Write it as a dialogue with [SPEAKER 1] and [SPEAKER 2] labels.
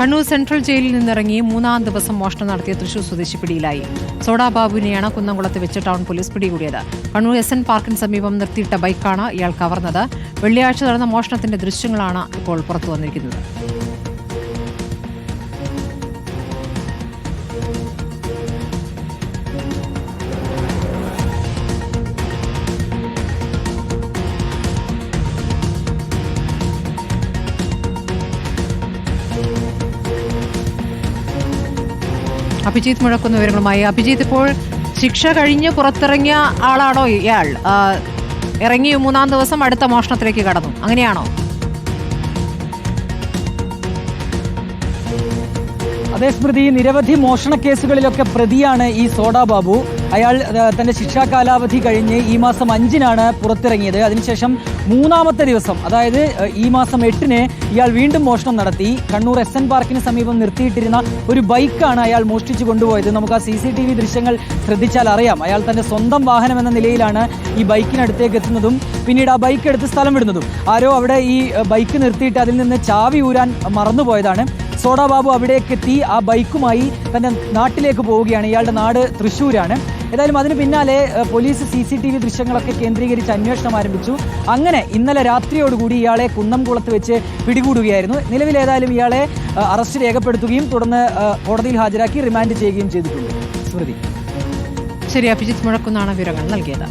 [SPEAKER 1] Kannur central ജയിലിൽ നിന്നിറങ്ങി മൂന്നാം ദിവസം മോഷണം നടത്തിയ തൃശൂർ സ്വദേശി പിടിയിലായി. സോഡാ ബാബുവിനെയാണ് കുന്നംകുളത്ത് വെച്ച് ടൗൺ പോലീസ് പിടികൂടിയത്. കണ്ണൂർ എസ് എൻ പാർക്കിന് സമീപം നിർത്തിയിട്ട ബൈക്കാണ് ഇയാൾ കവർന്നത്. വെള്ളിയാഴ്ച നടന്ന മോഷണത്തിന്റെ ദൃശ്യങ്ങളാണ് ഇപ്പോൾ പുറത്തു അഭിജിത്ത് മുഴക്കുന്ന വിവരങ്ങളുമായി. അഭിജിത്ത് ഇപ്പോൾ ശിക്ഷ കഴിഞ്ഞ് പുറത്തിറങ്ങിയ ആളാണോ ഇയാൾ? ഇറങ്ങി മൂന്നാം ദിവസം അടുത്ത മോഷണത്തിലേക്ക് കടന്നു. അങ്ങനെയാണോ?
[SPEAKER 2] അതേ സ്മൃതി നിരവധി മോഷണ കേസുകളിലൊക്കെ പ്രതിയാണ് ഈ സോഡാ ബാബു. അയാൾ തന്റെ ശിക്ഷാ കാലാവധി കഴിഞ്ഞ് ഈ മാസം അഞ്ചിനാണ് പുറത്തിറങ്ങിയത്. അതിനുശേഷം മൂന്നാമത്തെ ദിവസം അതായത് ഈ മാസം എട്ടിന് ഇയാൾ വീണ്ടും മോഷണം നടത്തി. കണ്ണൂർ എസ് എൻ പാർക്കിന് സമീപം നിർത്തിയിട്ടിരുന്ന ഒരു ബൈക്കാണ് അയാൾ മോഷ്ടിച്ചു കൊണ്ടുപോയത്. നമുക്ക് ആ സി സി ടി വി ദൃശ്യങ്ങൾ ശ്രദ്ധിച്ചാൽ അറിയാം. അയാൾ തന്റെ സ്വന്തം വാഹനം എന്ന നിലയിലാണ് ഈ ബൈക്കിനടുത്തേക്ക് എത്തുന്നതും പിന്നീട് ആ ബൈക്ക് എടുത്ത് സ്ഥലം വിടുന്നതും. ആരോ അവിടെ ഈ ബൈക്ക് നിർത്തിയിട്ട് അതിൽ നിന്ന് ചാവി ഊരാൻ മറന്നുപോയതാണ്. സോഡാ ബാബു അവിടേക്ക് എത്തി. ആ ബൈക്കുമായി തന്റെ നാട്ടിലേക്ക് പോവുകയാണ്. ഇയാളുടെ നാട് തൃശ്ശൂരാണ്. ഏതായാലും അതിന് പിന്നാലെ police C C T V ദൃശ്യങ്ങളൊക്കെ കേന്ദ്രീകരിച്ച് അന്വേഷണം ആരംഭിച്ചു. അങ്ങനെ ഇന്നലെ രാത്രിയോടുകൂടി ഇയാളെ കുന്നംകുളത്ത് വെച്ച് പിടികൂടുകയായിരുന്നു. നിലവിൽ ഏതായാലും ഇയാളെ അറസ്റ്റ് രേഖപ്പെടുത്തുകയും തുടർന്ന് കോടതിയിൽ ഹാജരാക്കി റിമാൻഡ് ചെയ്യുകയും ചെയ്തിട്ടുണ്ട്. സ്മൃതി.
[SPEAKER 1] ശരി അഭിജിത്ത് മുഴക്കുന്നാണ് വിവരങ്ങൾ നൽകിയത്.